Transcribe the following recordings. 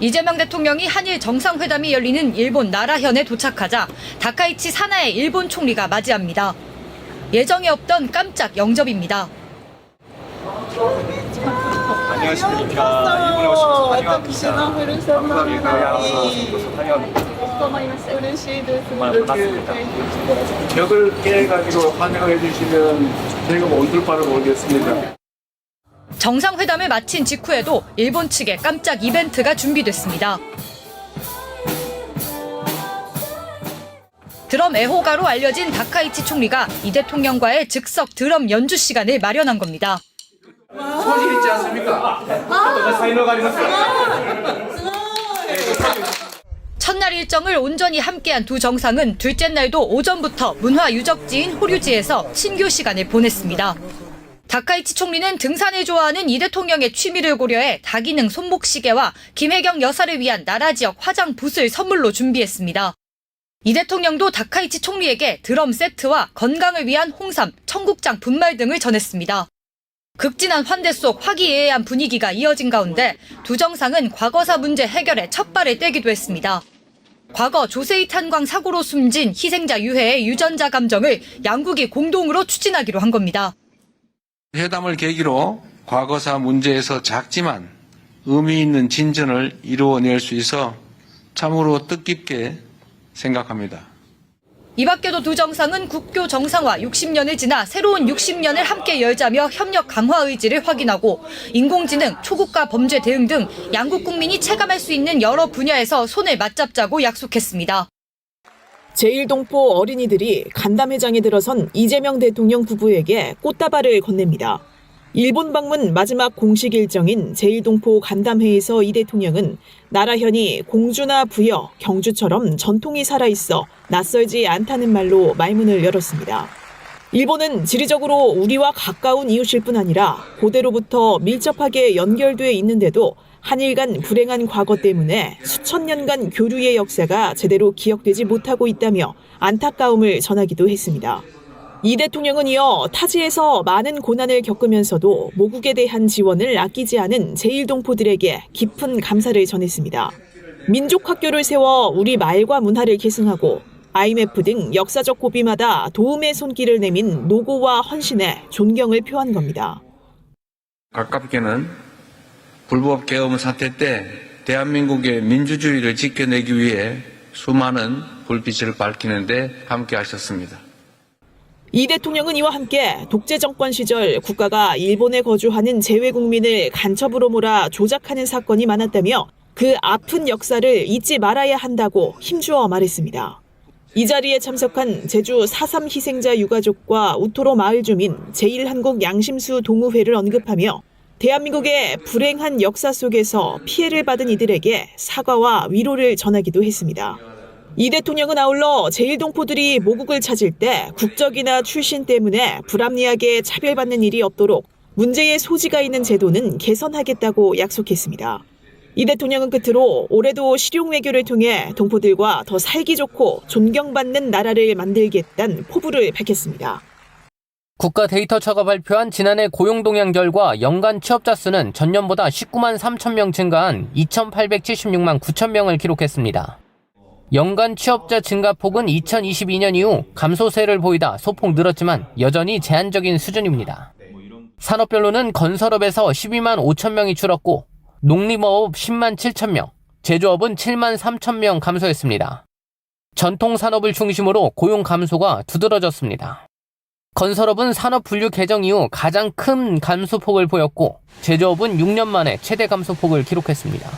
이재명 대통령이 한일 정상회담이 열리는 일본 나라현에 도착하자 다카이치 사나의 일본 총리가 맞이합니다. 예정이 없던 깜짝 영접입니다. 안녕하십니까. 이분에 오셔서 환영합니다. 감사합니다. 예, 환영합니다. 정말 반갑습니다. 벽을 깨가지고 환영해 주시면 저희가 뭐 온둘 바를 모르겠습니다. 정상회담을 마친 직후에도 일본 측에 깜짝 이벤트가 준비됐습니다. 드럼 애호가로 알려진 다카이치 총리가 이 대통령과의 즉석 드럼 연주 시간을 마련한 겁니다. 소질 있지 않습니까? 첫날 일정을 온전히 함께한 두 정상은 둘째 날도 오전부터 문화 유적지인 호류지에서 친교 시간을 보냈습니다. 다카이치 총리는 등산을 좋아하는 이 대통령의 취미를 고려해 다기능 손목시계와 김혜경 여사를 위한 나라 지역 화장 붓을 선물로 준비했습니다. 이 대통령도 다카이치 총리에게 드럼 세트와 건강을 위한 홍삼, 청국장 분말 등을 전했습니다. 극진한 환대 속 화기애애한 분위기가 이어진 가운데 두 정상은 과거사 문제 해결에 첫 발을 떼기도 했습니다. 과거 조세이 탄광 사고로 숨진 희생자 유해의 유전자 감정을 양국이 공동으로 추진하기로 한 겁니다. 회담을 계기로 과거사 문제에서 작지만 의미 있는 진전을 이루어낼 수 있어 참으로 뜻깊게 생각합니다. 이 밖에도 두 정상은 국교 정상화 60년을 지나 새로운 60년을 함께 열자며 협력 강화 의지를 확인하고 인공지능, 초국가 범죄 대응 등 양국 국민이 체감할 수 있는 여러 분야에서 손을 맞잡자고 약속했습니다. 제1동포 어린이들이 간담회장에 들어선 이재명 대통령 부부에게 꽃다발을 건넵니다. 일본 방문 마지막 공식 일정인 제1동포 간담회에서 이 대통령은 나라현이 공주나 부여, 경주처럼 전통이 살아있어 낯설지 않다는 말로 말문을 열었습니다. 일본은 지리적으로 우리와 가까운 이웃일 뿐 아니라 고대로부터 밀접하게 연결돼 있는데도 한일 간 불행한 과거 때문에 수천 년간 교류의 역사가 제대로 기억되지 못하고 있다며 안타까움을 전하기도 했습니다. 이 대통령은 이어 타지에서 많은 고난을 겪으면서도 모국에 대한 지원을 아끼지 않은 제1동포들에게 깊은 감사를 전했습니다. 민족학교를 세워 우리 말과 문화를 계승하고 IMF 등 역사적 고비마다 도움의 손길을 내민 노고와 헌신에 존경을 표한 겁니다. 가깝게는 불법 계엄 사태 때 대한민국의 민주주의를 지켜내기 위해 수많은 불빛을 밝히는데 함께 하셨습니다. 이 대통령은 이와 함께 독재 정권 시절 국가가 일본에 거주하는 재외 국민을 간첩으로 몰아 조작하는 사건이 많았다며 그 아픈 역사를 잊지 말아야 한다고 힘주어 말했습니다. 이 자리에 참석한 제주 4.3 희생자 유가족과 우토로 마을 주민 제1한국 양심수 동우회를 언급하며 대한민국의 불행한 역사 속에서 피해를 받은 이들에게 사과와 위로를 전하기도 했습니다. 이 대통령은 아울러 제1동포들이 모국을 찾을 때 국적이나 출신 때문에 불합리하게 차별받는 일이 없도록 문제의 소지가 있는 제도는 개선하겠다고 약속했습니다. 이 대통령은 끝으로 올해도 실용 외교를 통해 동포들과 더 살기 좋고 존경받는 나라를 만들겠다는 포부를 밝혔습니다. 국가 데이터처가 발표한 지난해 고용 동향 결과 연간 취업자 수는 전년보다 19만 3천 명 증가한 2,876만 9천 명을 기록했습니다. 연간 취업자 증가폭은 2022년 이후 감소세를 보이다 소폭 늘었지만 여전히 제한적인 수준입니다. 산업별로는 건설업에서 12만 5천 명이 줄었고 농림어업 10만 7천 명, 제조업은 7만 3천 명 감소했습니다. 전통 산업을 중심으로 고용 감소가 두드러졌습니다. 건설업은 산업 분류 개정 이후 가장 큰 감소폭을 보였고 제조업은 6년 만에 최대 감소폭을 기록했습니다.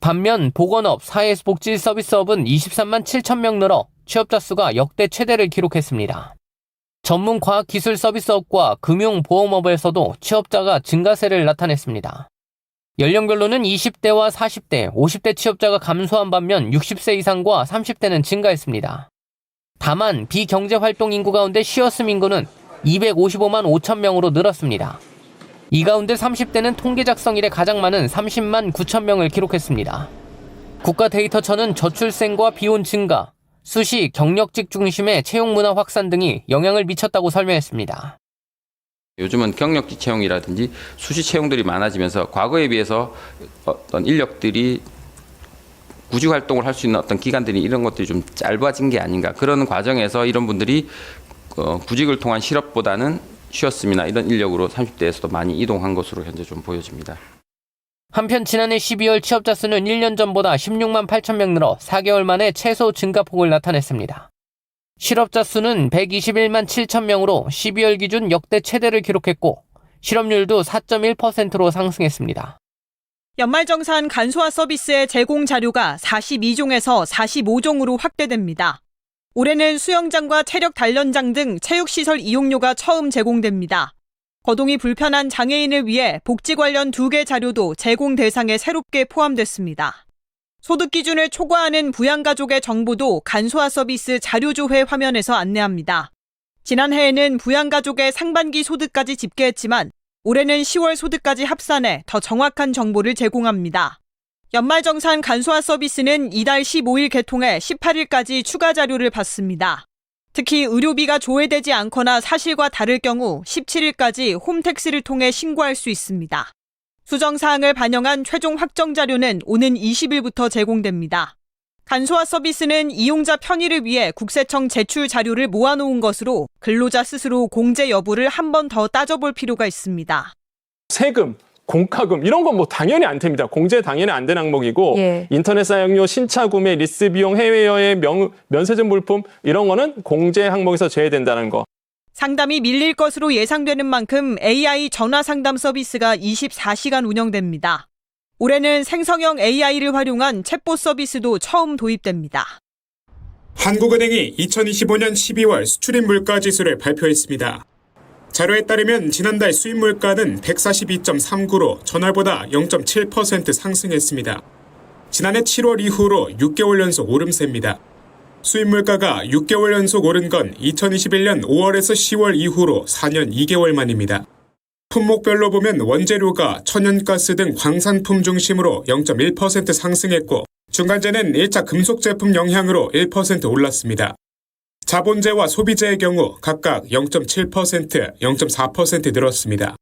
반면 보건업, 사회복지 서비스업은 23만 7천 명 늘어 취업자 수가 역대 최대를 기록했습니다. 전문 과학 기술 서비스업과 금융 보험업에서도 취업자가 증가세를 나타냈습니다. 연령별로는 20대와 40대, 50대 취업자가 감소한 반면 60세 이상과 30대는 증가했습니다. 다만 비경제 활동 인구 가운데 쉬었음 인구는 255만 5천 명으로 늘었습니다. 이 가운데 30대는 통계 작성 일에 가장 많은 30만 9천 명을 기록했습니다. 국가 데이터처는 저출생과 비혼 증가, 수시 경력직 중심의 채용 문화 확산 등이 영향을 미쳤다고 설명했습니다. 요즘은 경력직 채용이라든지 수시 채용들이 많아지면서 과거에 비해서 어떤 인력들이 구직 활동을 할 수 있는 어떤 기간들이 이런 것들이 좀 짧아진 게 아닌가 그런 과정에서 이런 분들이 어, 구직을 통한 실업보다는 쉬었음이나 이런 인력으로 30대에서도 많이 이동한 것으로 현재 좀 보여집니다. 한편 지난해 12월 취업자 수는 1년 전보다 16만 8천 명 늘어 4개월 만에 최소 증가폭을 나타냈습니다. 실업자 수는 121만 7천 명으로 12월 기준 역대 최대를 기록했고 실업률도 4.1%로 상승했습니다. 연말정산 간소화 서비스의 제공 자료가 42종에서 45종으로 확대됩니다. 올해는 수영장과 체력 단련장 등 체육시설 이용료가 처음 제공됩니다. 거동이 불편한 장애인을 위해 복지 관련 두 개 자료도 제공 대상에 새롭게 포함됐습니다. 소득 기준을 초과하는 부양가족의 정보도 간소화 서비스 자료조회 화면에서 안내합니다. 지난해에는 부양가족의 상반기 소득까지 집계했지만 올해는 10월 소득까지 합산해 더 정확한 정보를 제공합니다. 연말정산 간소화 서비스는 이달 15일 개통해 18일까지 추가 자료를 받습니다. 특히 의료비가 조회되지 않거나 사실과 다를 경우 17일까지 홈택스를 통해 신고할 수 있습니다. 수정 사항을 반영한 최종 확정 자료는 오는 20일부터 제공됩니다. 간소화 서비스는 이용자 편의를 위해 국세청 제출 자료를 모아놓은 것으로 근로자 스스로 공제 여부를 한 번 더 따져볼 필요가 있습니다. 세금, 공과금 이런 건 뭐 당연히 안 됩니다. 공제 당연히 안 되는 항목이고 예. 인터넷 사용료, 신차 구매, 리스 비용, 해외 여행, 명, 면세점 물품 이런 거는 공제 항목에서 제외된다는 거. 상담이 밀릴 것으로 예상되는 만큼 AI 전화 상담 서비스가 24시간 운영됩니다. 올해는 생성형 AI를 활용한 챗봇 서비스도 처음 도입됩니다. 한국은행이 2025년 12월 수출입 물가 지수를 발표했습니다. 자료에 따르면 지난달 수입 물가는 142.39로 전월보다 0.7% 상승했습니다. 지난해 7월 이후로 6개월 연속 오름세입니다. 수입 물가가 6개월 연속 오른 건 2021년 5월에서 10월 이후로 4년 2개월 만입니다. 품목별로 보면 원재료가 천연가스 등 광산품 중심으로 0.1% 상승했고 중간재는 1차 금속 제품 영향으로 1% 올랐습니다. 자본재와 소비재의 경우 각각 0.7%, 0.4% 늘었습니다.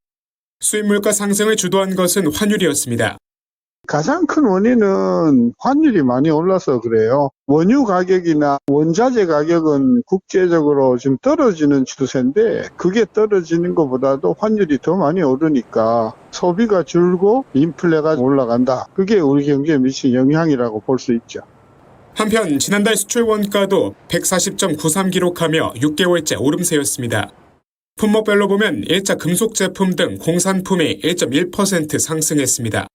수입 물가 상승을 주도한 것은 환율이었습니다. 가장 큰 원인은 환율이 많이 올라서 그래요. 원유 가격이나 원자재 가격은 국제적으로 지금 떨어지는 추세인데 그게 떨어지는 것보다도 환율이 더 많이 오르니까 소비가 줄고 인플레가 올라간다. 그게 우리 경제에 미친 영향이라고 볼 수 있죠. 한편 지난달 수출 원가도 140.93 기록하며 6개월째 오름세였습니다. 품목별로 보면 1차 금속 제품 등 공산품이 1.1% 상승했습니다.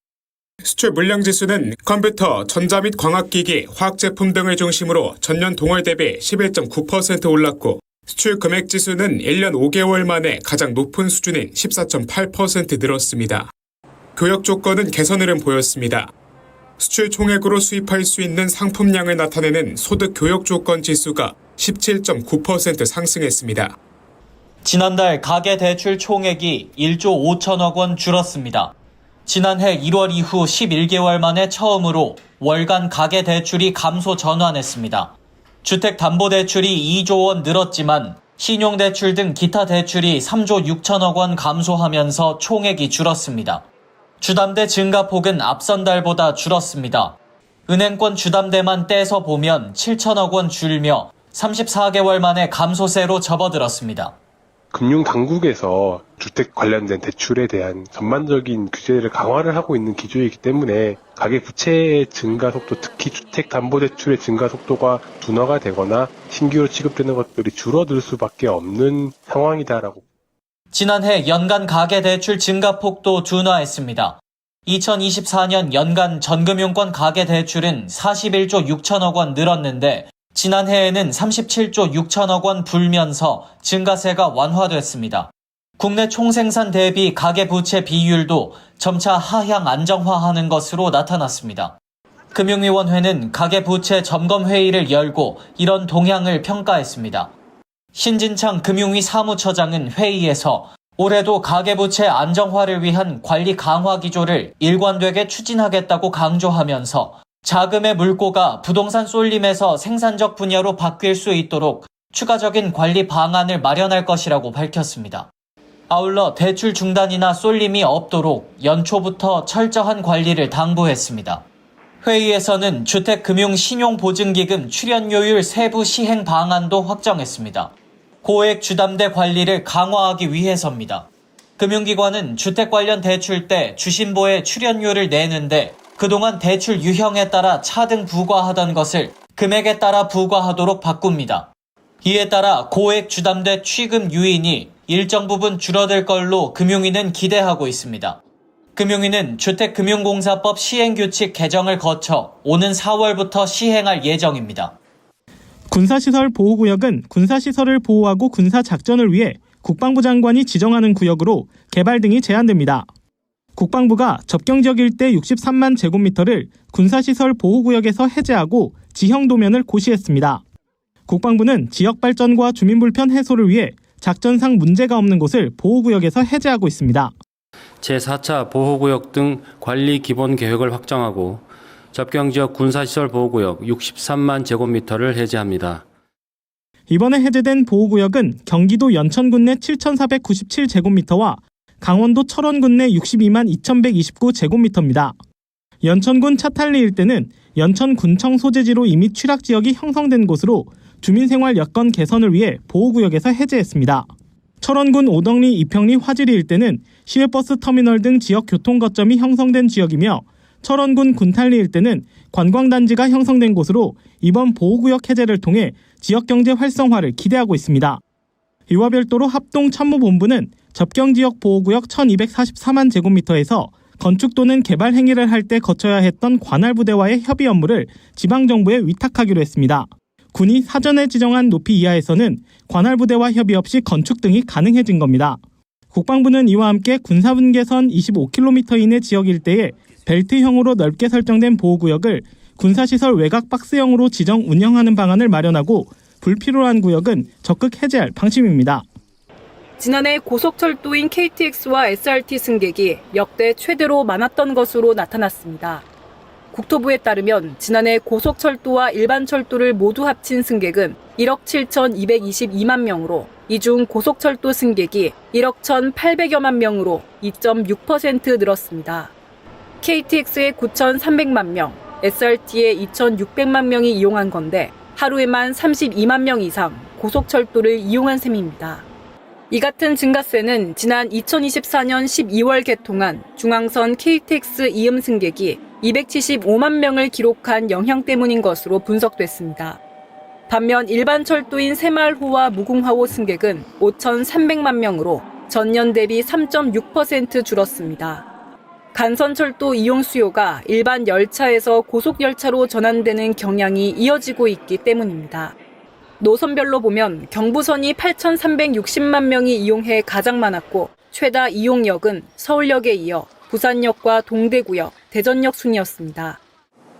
수출 물량 지수는 컴퓨터, 전자 및 광학기기, 화학제품 등을 중심으로 전년 동월 대비 11.9% 올랐고 수출 금액 지수는 1년 5개월 만에 가장 높은 수준인 14.8% 늘었습니다. 교역 조건은 개선 흐름 보였습니다. 수출 총액으로 수입할 수 있는 상품량을 나타내는 소득 교역 조건 지수가 17.9% 상승했습니다. 지난달 가계 대출 총액이 1조 5천억 원 줄었습니다. 지난해 1월 이후 11개월 만에 처음으로 월간 가계 대출이 감소 전환했습니다. 주택담보대출이 2조 원 늘었지만 신용대출 등 기타 대출이 3조 6천억 원 감소하면서 총액이 줄었습니다. 주담대 증가폭은 앞선 달보다 줄었습니다. 은행권 주담대만 떼서 보면 7천억 원 줄며 34개월 만에 감소세로 접어들었습니다. 금융당국에서 주택 관련된 대출에 대한 전반적인 규제를 강화를 하고 있는 기조이기 때문에 가계 부채의 증가 속도, 특히 주택 담보 대출의 증가 속도가 둔화가 되거나 신규로 취급되는 것들이 줄어들 수밖에 없는 상황이다라고 지난해 연간 가계 대출 증가 폭도 둔화했습니다. 2024년 연간 전금융권 가계 대출은 41조 6천억 원 늘었는데 지난해에는 37조 6천억 원 불면서 증가세가 완화됐습니다. 국내 총생산 대비 가계부채 비율도 점차 하향 안정화하는 것으로 나타났습니다. 금융위원회는 가계부채 점검회의를 열고 이런 동향을 평가했습니다. 신진창 금융위 사무처장은 회의에서 올해도 가계부채 안정화를 위한 관리 강화 기조를 일관되게 추진하겠다고 강조하면서 자금의 물꼬가 부동산 쏠림에서 생산적 분야로 바뀔 수 있도록 추가적인 관리 방안을 마련할 것이라고 밝혔습니다. 아울러 대출 중단이나 쏠림이 없도록 연초부터 철저한 관리를 당부했습니다. 회의에서는 주택금융신용보증기금 출연료율 세부 시행 방안도 확정했습니다. 고액 주담대 관리를 강화하기 위해서입니다. 금융기관은 주택 관련 대출 때 주신보에 출연료를 내는데 그동안 대출 유형에 따라 차등 부과하던 것을 금액에 따라 부과하도록 바꿉니다. 이에 따라 고액 주담대 취급 유인이 일정 부분 줄어들 걸로 금융위는 기대하고 있습니다. 금융위는 주택금융공사법 시행규칙 개정을 거쳐 오는 4월부터 시행할 예정입니다. 군사시설 보호구역은 군사시설을 보호하고 군사작전을 위해 국방부 장관이 지정하는 구역으로 개발 등이 제한됩니다. 국방부가 접경 지역 일 대 63만 제곱미터를 군사시설 보호구역에서 해제하고 지형 도면을 고시했습니다. 국방부는 지역 발전과 주민 불편 해소를 위해 작전상 문제가 없는 곳을 보호구역에서 해제하고 있습니다. 제4차 보호구역 등 관리 기본 계획을 확정하고 접경 지역 군사시설 보호구역 63만 제곱미터를 해제합니다. 이번에 해제된 보호구역은 경기도 연천군 내 7,497제곱미터와 강원도 철원군 내 62만 2,129제곱미터입니다. 연천군 차탈리 일대는 연천군청 소재지로 이미 취락 지역이 형성된 곳으로 주민생활 여건 개선을 위해 보호구역에서 해제했습니다. 철원군 오덕리 이평리 화지리 일대는 시외버스 터미널 등 지역 교통 거점이 형성된 지역이며 철원군 군탈리 일대는 관광단지가 형성된 곳으로 이번 보호구역 해제를 통해 지역경제 활성화를 기대하고 있습니다. 이와 별도로 합동참모본부는 접경 지역 보호구역 1244만 제곱미터에서 건축 또는 개발 행위를 할 때 거쳐야 했던 관할 부대와의 협의 업무를 지방 정부에 위탁하기로 했습니다. 군이 사전에 지정한 높이 이하에서는 관할 부대와 협의 없이 건축 등이 가능해진 겁니다. 국방부는 이와 함께 군사분계선 25km 이내 지역 일대에 벨트형으로 넓게 설정된 보호구역을 군사시설 외곽 박스형으로 지정 운영하는 방안을 마련하고 불필요한 구역은 적극 해제할 방침입니다. 지난해 고속철도인 KTX와 SRT 승객이 역대 최대로 많았던 것으로 나타났습니다. 국토부에 따르면 지난해 고속철도와 일반 철도를 모두 합친 승객은 1억 7,222만 명으로 이 중 고속철도 승객이 1억 1,800여만 명으로 2.6% 늘었습니다. KTX의 9,300만 명, SRT의 2,600만 명이 이용한 건데 하루에만 32만 명 이상 고속철도를 이용한 셈입니다. 이 같은 증가세는 지난 2024년 12월 개통한 중앙선 KTX 이음 승객이 275만 명을 기록한 영향 때문인 것으로 분석됐습니다. 반면 일반 철도인 새마을호와 무궁화호 승객은 5,300만 명으로 전년 대비 3.6% 줄었습니다. 간선철도 이용 수요가 일반 열차에서 고속열차로 전환되는 경향이 이어지고 있기 때문입니다. 노선별로 보면 경부선이 8,360만 명이 이용해 가장 많았고 최다 이용역은 서울역에 이어 부산역과 동대구역, 대전역 순이었습니다.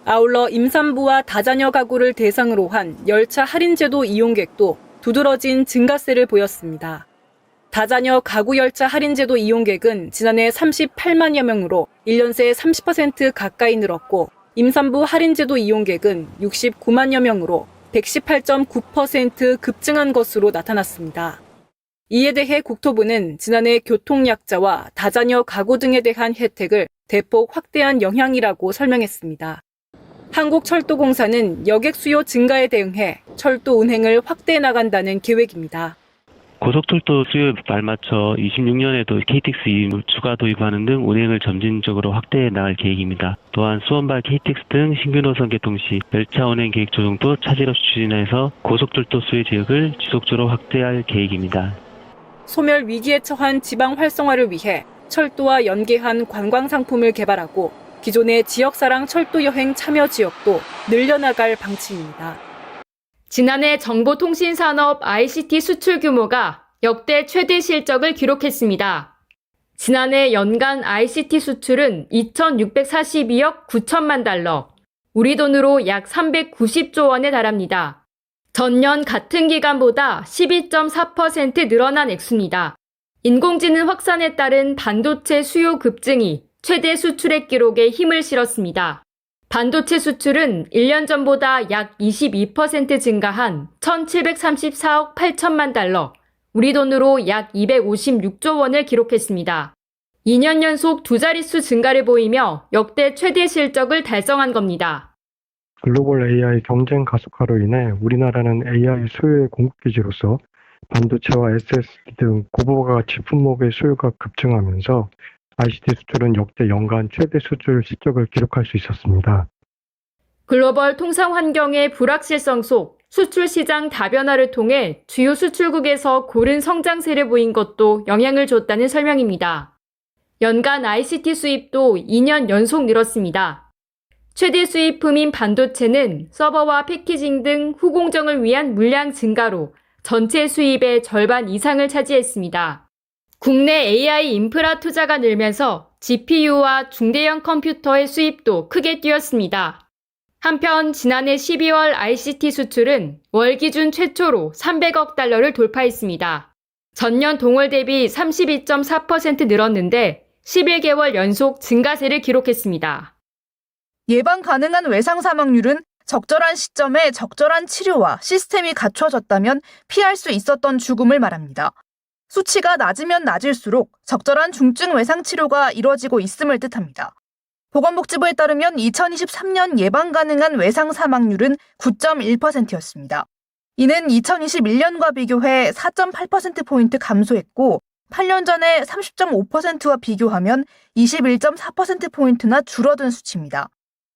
아울러 임산부와 다자녀 가구를 대상으로 한 열차 할인제도 이용객도 두드러진 증가세를 보였습니다. 다자녀 가구 열차 할인제도 이용객은 지난해 38만여 명으로 1년 새 30% 가까이 늘었고 임산부 할인제도 이용객은 69만여 명으로 118.9% 급증한 것으로 나타났습니다. 이에 대해 국토부는 지난해 교통약자와 다자녀 가구 등에 대한 혜택을 대폭 확대한 영향이라고 설명했습니다. 한국철도공사는 여객 수요 증가에 대응해 철도 운행을 확대해 나간다는 계획입니다. 고속철도 수요에 발맞춰 26년에도 KTX 이임을 추가 도입하는 등 운행을 점진적으로 확대해 나갈 계획입니다. 또한 수원발 KTX 등 신규 노선 개통 시 열차 운행 계획 조정도 차질 없이 추진해서 고속철도 수요 지역을 지속적으로 확대할 계획입니다. 소멸 위기에 처한 지방 활성화를 위해 철도와 연계한 관광 상품을 개발하고 기존의 지역사랑 철도 여행 참여 지역도 늘려나갈 방침입니다. 지난해 정보통신산업 ICT 수출 규모가 역대 최대 실적을 기록했습니다. 지난해 연간 ICT 수출은 2,642억 9천만 달러, 우리 돈으로 약 390조 원에 달합니다. 전년 같은 기간보다 12.4% 늘어난 액수입니다. 인공지능 확산에 따른 반도체 수요 급증이 최대 수출액 기록에 힘을 실었습니다. 반도체 수출은 1년 전보다 약 22% 증가한 1,734억 8천만 달러, 우리 돈으로 약 256조 원을 기록했습니다. 2년 연속 두 자릿수 증가를 보이며 역대 최대 실적을 달성한 겁니다. 글로벌 AI 경쟁 가속화로 인해 우리나라는 AI 수요의 공급기지로서 반도체와 SSD 등 고부가 가치 품목의 수요가 급증하면서 ICT 수출은 역대 연간 최대 수출 실적을 기록할 수 있었습니다. 글로벌 통상 환경의 불확실성 속 수출 시장 다변화를 통해 주요 수출국에서 고른 성장세를 보인 것도 영향을 줬다는 설명입니다. 연간 ICT 수입도 2년 연속 늘었습니다. 최대 수입품인 반도체는 서버와 패키징 등 후공정을 위한 물량 증가로 전체 수입의 절반 이상을 차지했습니다. 국내 AI 인프라 투자가 늘면서 GPU와 중대형 컴퓨터의 수입도 크게 뛰었습니다. 한편 지난해 12월 ICT 수출은 월 기준 최초로 300억 달러를 돌파했습니다. 전년 동월 대비 32.4% 늘었는데 11개월 연속 증가세를 기록했습니다. 예방 가능한 외상 사망률은 적절한 시점에 적절한 치료와 시스템이 갖춰졌다면 피할 수 있었던 죽음을 말합니다. 수치가 낮으면 낮을수록 적절한 중증 외상 치료가 이뤄지고 있음을 뜻합니다. 보건복지부에 따르면 2023년 예방 가능한 외상 사망률은 9.1%였습니다. 이는 2021년과 비교해 4.8%포인트 감소했고 8년 전에 30.5%와 비교하면 21.4%포인트나 줄어든 수치입니다.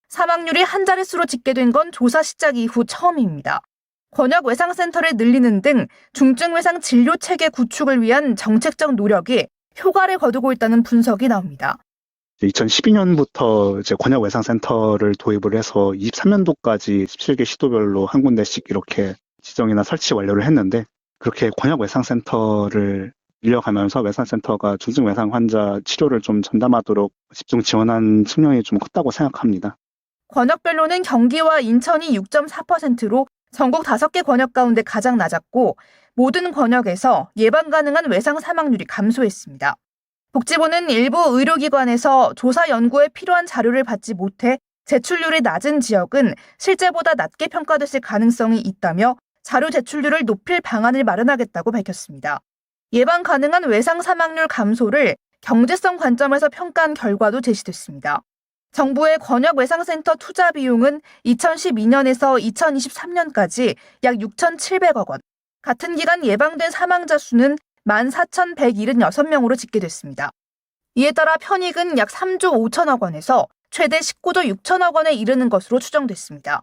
사망률이 한 자릿수로 집계된 건 조사 시작 이후 처음입니다. 권역 외상 센터를 늘리는 등 중증 외상 진료 체계 구축을 위한 정책적 노력이 효과를 거두고 있다는 분석이 나옵니다. 2012년부터 이제 권역 외상 센터를 도입을 해서 23년도까지 17개 시도별로 한 군데씩 이렇게 지정이나 설치 완료를 했는데 그렇게 권역 외상 센터를 밀려가면서 외상 센터가 중증 외상 환자 치료를 좀 전담하도록 집중 지원한 측면이 좀 컸다고 생각합니다. 권역별로는 경기와 인천이 6.4%로 전국 5개 권역 가운데 가장 낮았고 모든 권역에서 예방 가능한 외상 사망률이 감소했습니다. 복지부는 일부 의료기관에서 조사 연구에 필요한 자료를 받지 못해 제출률이 낮은 지역은 실제보다 낮게 평가됐을 가능성이 있다며 자료 제출률을 높일 방안을 마련하겠다고 밝혔습니다. 예방 가능한 외상 사망률 감소를 경제성 관점에서 평가한 결과도 제시됐습니다. 정부의 권역 외상센터 투자 비용은 2012년에서 2023년까지 약 6,700억 원, 같은 기간 예방된 사망자 수는 14,176명으로 집계됐습니다. 이에 따라 편익은 약 3조 5천억 원에서 최대 19조 6천억 원에 이르는 것으로 추정됐습니다.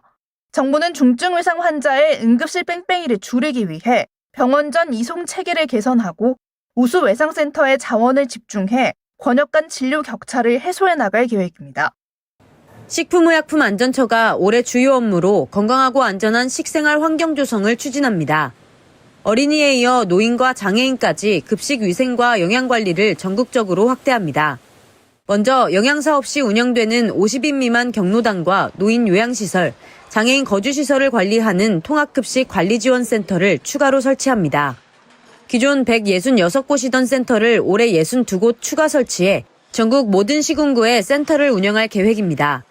정부는 중증 외상 환자의 응급실 뺑뺑이를 줄이기 위해 병원 전 이송 체계를 개선하고 우수 외상센터에 자원을 집중해 권역 간 진료 격차를 해소해 나갈 계획입니다. 식품의약품안전처가 올해 주요 업무로 건강하고 안전한 식생활 환경 조성을 추진합니다. 어린이에 이어 노인과 장애인까지 급식 위생과 영양 관리를 전국적으로 확대합니다. 먼저 영양사 없이 운영되는 50인 미만 경로당과 노인 요양시설, 장애인 거주시설을 관리하는 통합급식 관리지원센터를 추가로 설치합니다. 기존 166곳이던 센터를 올해 62곳 추가 설치해 전국 모든 시군구에 센터를 운영할 계획입니다.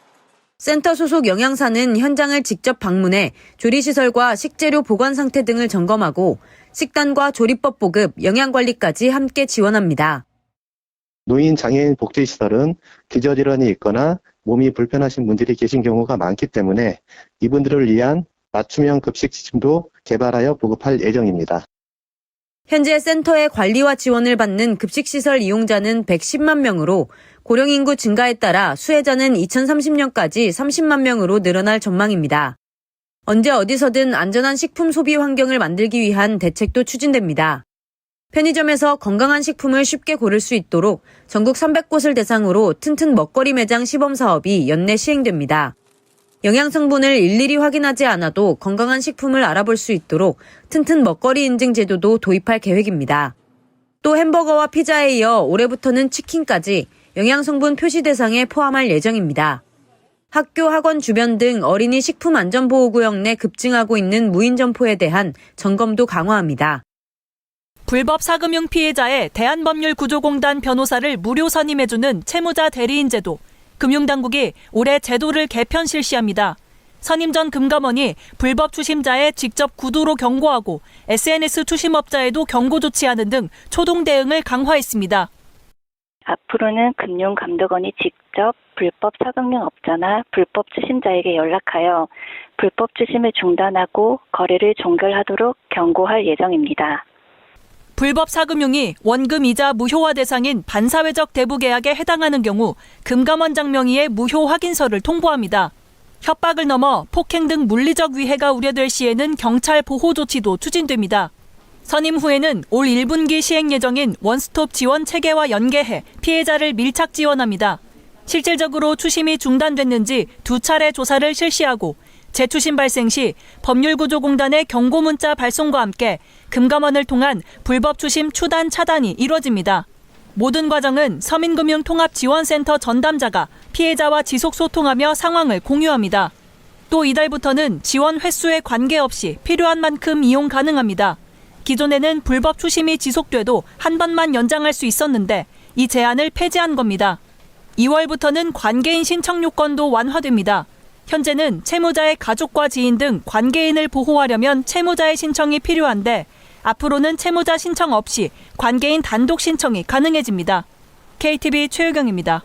센터 소속 영양사는 현장을 직접 방문해 조리시설과 식재료 보관 상태 등을 점검하고 식단과 조리법 보급, 영양관리까지 함께 지원합니다. 노인 장애인 복지시설은 기저질환이 있거나 몸이 불편하신 분들이 계신 경우가 많기 때문에 이분들을 위한 맞춤형 급식 지침도 개발하여 보급할 예정입니다. 현재 센터의 관리와 지원을 받는 급식시설 이용자는 110만 명으로 고령 인구 증가에 따라 수혜자는 2030년까지 30만 명으로 늘어날 전망입니다. 언제 어디서든 안전한 식품 소비 환경을 만들기 위한 대책도 추진됩니다. 편의점에서 건강한 식품을 쉽게 고를 수 있도록 전국 300곳을 대상으로 튼튼 먹거리 매장 시범 사업이 연내 시행됩니다. 영양 성분을 일일이 확인하지 않아도 건강한 식품을 알아볼 수 있도록 튼튼 먹거리 인증 제도도 도입할 계획입니다. 또 햄버거와 피자에 이어 올해부터는 치킨까지 영양 성분 표시 대상에 포함할 예정입니다. 학교, 학원 주변 등 어린이 식품 안전보호구역 내 급증하고 있는 무인 점포에 대한 점검도 강화합니다. 불법 사금융 피해자의 대한법률구조공단 변호사를 무료 선임해주는 채무자 대리인 제도. 금융당국이 올해 제도를 개편 실시합니다. 선임 전 금감원이 불법 추심자에 직접 구두로 경고하고 SNS 추심업자에도 경고 조치하는 등 초동 대응을 강화했습니다. 앞으로는 금융감독원이 직접 불법 사금융 업자나 불법 추심자에게 연락하여 불법 추심을 중단하고 거래를 종결하도록 경고할 예정입니다. 불법 사금융이 원금 이자 무효화 대상인 반사회적 대부 계약에 해당하는 경우 금감원장 명의의 무효 확인서를 통보합니다. 협박을 넘어 폭행 등 물리적 위해가 우려될 시에는 경찰 보호 조치도 추진됩니다. 선임 후에는 올 1분기 시행 예정인 원스톱 지원 체계와 연계해 피해자를 밀착 지원합니다. 실질적으로 추심이 중단됐는지 두 차례 조사를 실시하고 재추심 발생 시 법률구조공단의 경고 문자 발송과 함께 금감원을 통한 불법 추심 추단 차단이 이뤄집니다. 모든 과정은 서민금융통합지원센터 전담자가 피해자와 지속 소통하며 상황을 공유합니다. 또 이달부터는 지원 횟수에 관계없이 필요한 만큼 이용 가능합니다. 기존에는 불법 추심이 지속돼도 한 번만 연장할 수 있었는데 이 제한을 폐지한 겁니다. 2월부터는 관계인 신청 요건도 완화됩니다. 현재는 채무자의 가족과 지인 등 관계인을 보호하려면 채무자의 신청이 필요한데 앞으로는 채무자 신청 없이 관계인 단독 신청이 가능해집니다. KTV 최유경입니다.